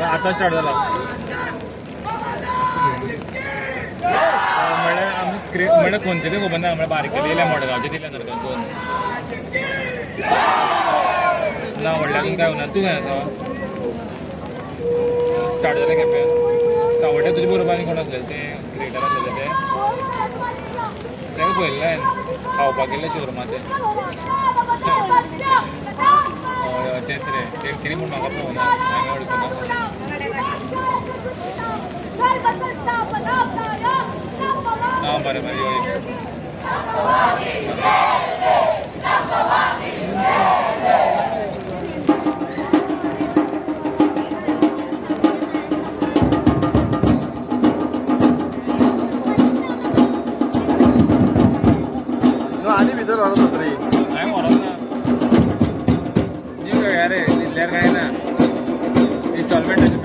आता स्टार्ट झाला. म्हणल्यार आमी क्रिएट म्हळ्यार खंयचे ते खबर ना म्हळ्यार बारके येयल्या मडगांवचे दिल्या नरकान दोन. ना व्हडल्याक काय उना तूं खंय आसा स्टार्ट जालें केपें सावड्डे तुजे बरोबर आनी कोण आसलेले ते क्रिएटर आसलेले ते. तेका पळयल्लें हांवें खावपाक गेल्ले शोरुमा ते. हय हय तेच रे ते कितें म्हूण म्हाका पळोवना इन्स्टॉलमेंटाचे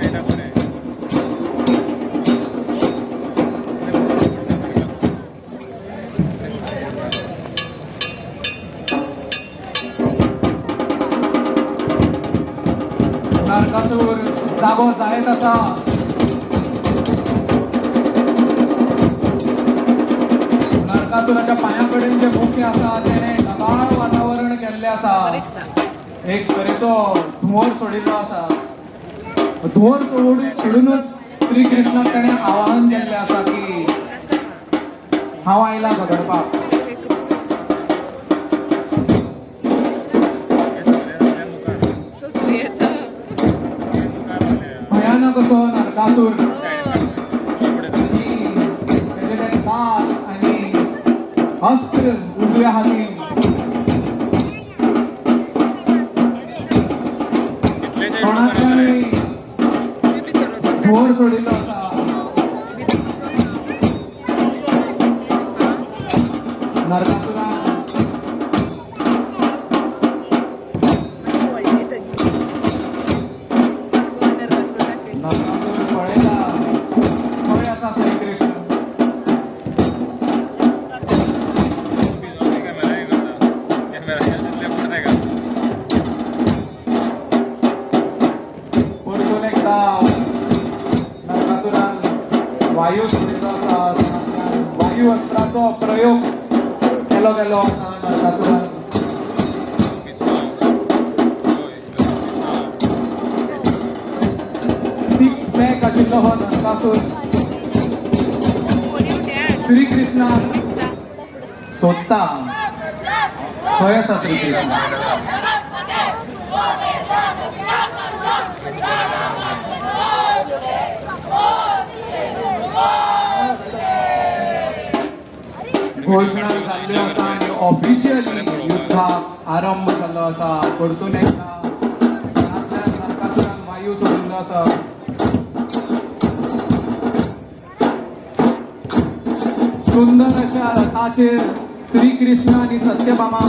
नरकासूर जागो जायत आसा नरकासुराच्या पांया कडेन जे मुख्य आसा तेणे ढगाळ वातावरण केल्लें आसा एक तरेचो धुंवर सोडिल्लो आसा धुंवर सोडून सोडूनच श्री कृष्णाक तेणे आवाहन केल्लें आसा की हांव आयला झगडपाक भयानक असो नरकासूर. वायू वायू अस्त्राचो प्रयोग केलो गेलो आसा सिक्स पॅक आशिल्लो हो नरकासूर श्री कृष्णा सोदता खंय आसा श्री कृष्णा घोषणा जाल्ल्यो आसा आनी ऑफिशियली युद्धाक आरंभ जाल्लो आसा परतून एकदा वायू सोडिल्लो आसा सुंदर अशा रथाचेर श्री कृष्ण आणि सत्यभामा.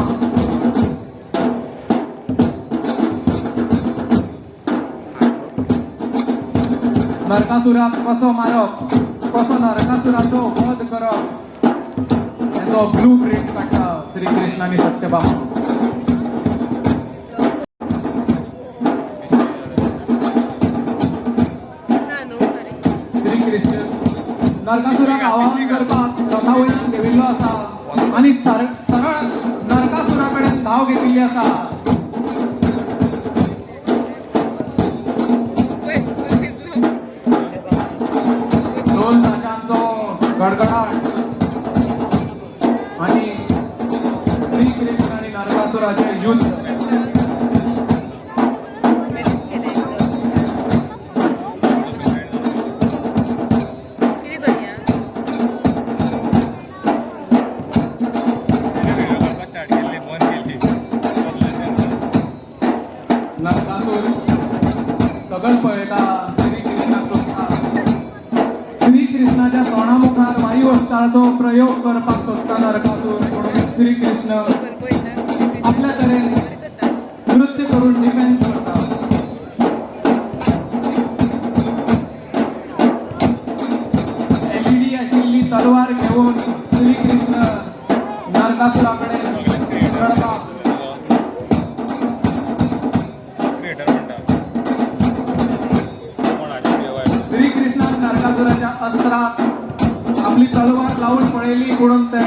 नरकासुराक कसो मारप? कसो नरकासुराचो वध करप? ब्लू प्रिंट काडटा श्री कृष्ण आणि सत्यभामा श्री कृष्ण नरकासुराक आवाहन करता रथा वयल्यान देविल्लो आसा आनी सर सरळ नरकासुराकडे कडेन धांव घेतिल्ली आसा दोन ताशांचो गडगडाट. आणि नरकासुराचे युद्ध. सगळ पळयता श्री कृष्णा श्री कृष्णाच्या तोंडामुखार वायू अस्त्राचो प्रयोग करपाक सोदता नरकासूर म्हणून श्री कृष्ण करून डिफेन्स करता एलईडी आशिल्ली तलवार घेऊन श्री कृष्ण नरकासुराकडे लढपाक क्रिएटर नरकासुराच्या अस्त्रात आपली तलवार लावून पळयली कोणून ते.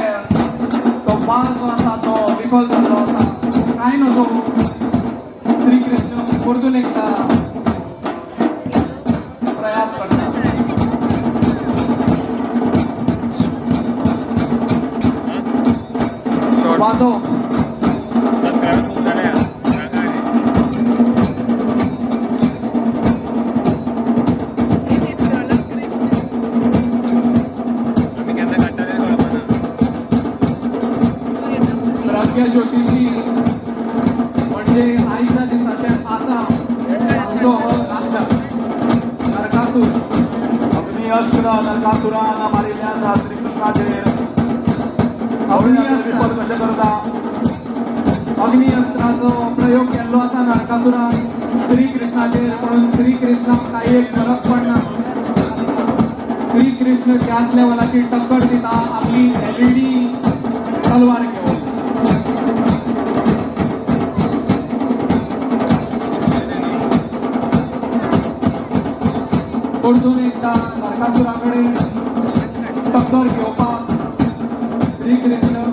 तो बाल जो आसा तो विफल जो आसा काय नको. श्री कृष्ण परतून एकदा प्रयास करता शॉर्ट. वादो सबस्क्रायबर खूप झाले अग्नी अस्त्र नरकासुरांना मारिल्ले आसा श्री विपद कशें करता? अग्नी प्रयोग केल्लो आसा नरकासुरान श्रीकृष्णाचेर म्हणून श्रीकृष्णाक काही एक फरक पडना श्रीकृष्ण त्याच लेवलाची टक्कर दिता आपली एलईडी तलवार घेऊन परतून एकदा नरकासुराकडे टक्कर घेवपाक श्री कृष्ण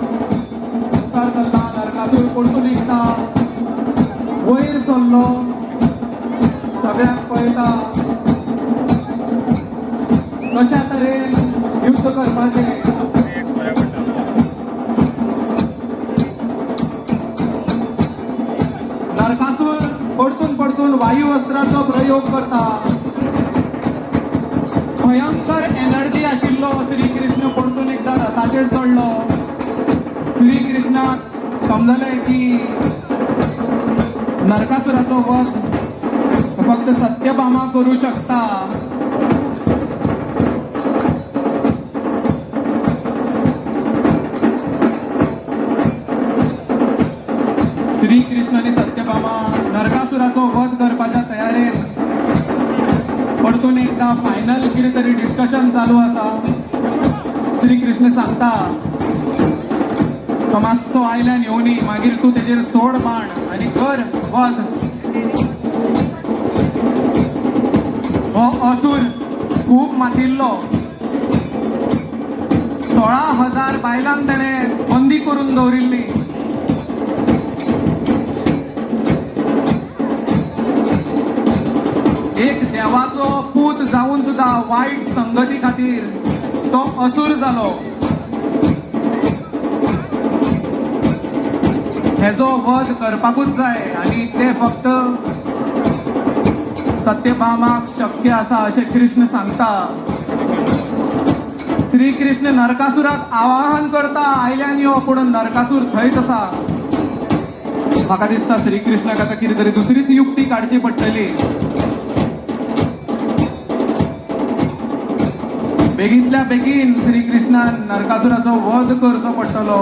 मुखार चल्ला नरकासूर परतून एकदा वयर चल्लो. सगळ्यांक पळयता कशा तरेन युद्ध करपाचें नरकासूर परतून परतून वायू अस्त्राचो प्रयोग करता? भयंकर एनर्जी आशिल्लो श्री कृष्ण परतून एकदा रथाचेर चडलो श्री कृष्णाक समजलें की नरकासुराचो वध फक्त सत्यभामा करू शकता. अजून एकदा फायनल कितें तरी डिस्कशन चालू आसा श्री कृष्ण सांगता तो मातसो आयल्यान येवनी मागीर तूं तेजेर सोड बाण आनी कर वध. हो असूर खूब मातिल्लो. सोळा हजार बायलांक तेणें बंदी करून दवरिल्ली. देवाचो पूत जावन सुद्धा वाईट संगती खातीर तो असुर जालो हेजो वध करपाकूच जाय आनी ते फक्त सत्यभामाक शक्य आसा अशें कृष्ण सांगता. श्री कृष्ण नरकासुराक आवाहन करता आयल्यान यो पूण नरकासूर थंयच आसा. म्हाका दिसता श्री कृष्णाक आतां कितें तरी दुसरीच युक्ती काडची पडटली. बेगींतल्या बेगीन श्री कृष्णान नरकासुराचो वध करचो पडटलो.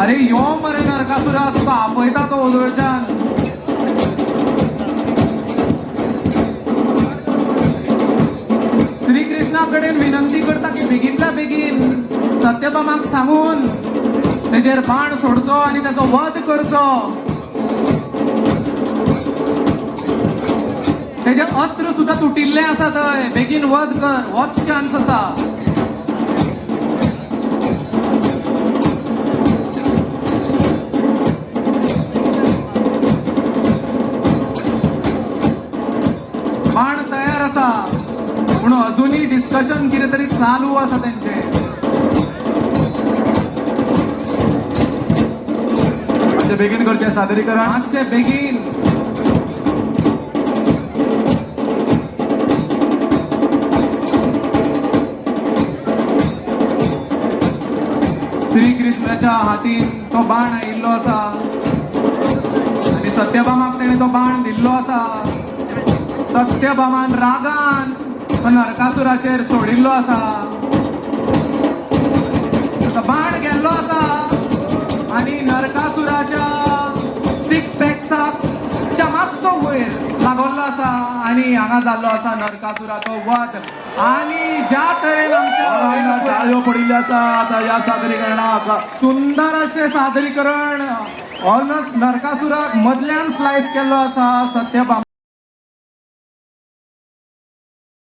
अरे यो मरे नरकासुरा तुका आपयता तो ओदळच्यान. श्री कृष्णा कडेन विनंती करता की बेगींतल्या बेगीन सत्यभामाक सांगून तेजेर बाण सोडचो आनी ताचो वध करचो. त्याचे अस्त्र सुद्धा तुटिल्ले आसा थंय बेगीन वध कर. होच चान्स आसा बाण तयार आसा पूण अजूनही डिस्कशन कितें तरी चालू आसा तेंचें मातशें बेगीन करचें सादरीकरण. मातशे बेगीन श्री कृष्णाच्या हातीन तो बाण आयिल्लो आसा आनी सत्यभामाक ताणें तो बाण दिल्लो आसा सत्यभामान रागान तो नरकासुराचेर सोडिल्लो आसा तो बाण गेल्लो आसा आणि नरकासुराच्या सिक्स पॅक्साक मातसो वयर लागल्लो आसा आणि हांगा जाल्लो आसा नरकासुराचो वध आणि ज्या तरेन आमच्या ताळयो पडिल्ले आसा आतां ह्या सादरीकरणाक सुंदर अशें सादरीकरण. ऑलमोस्ट नरकासुराक मदल्यान स्लायस केल्लो आसा सत्यभामा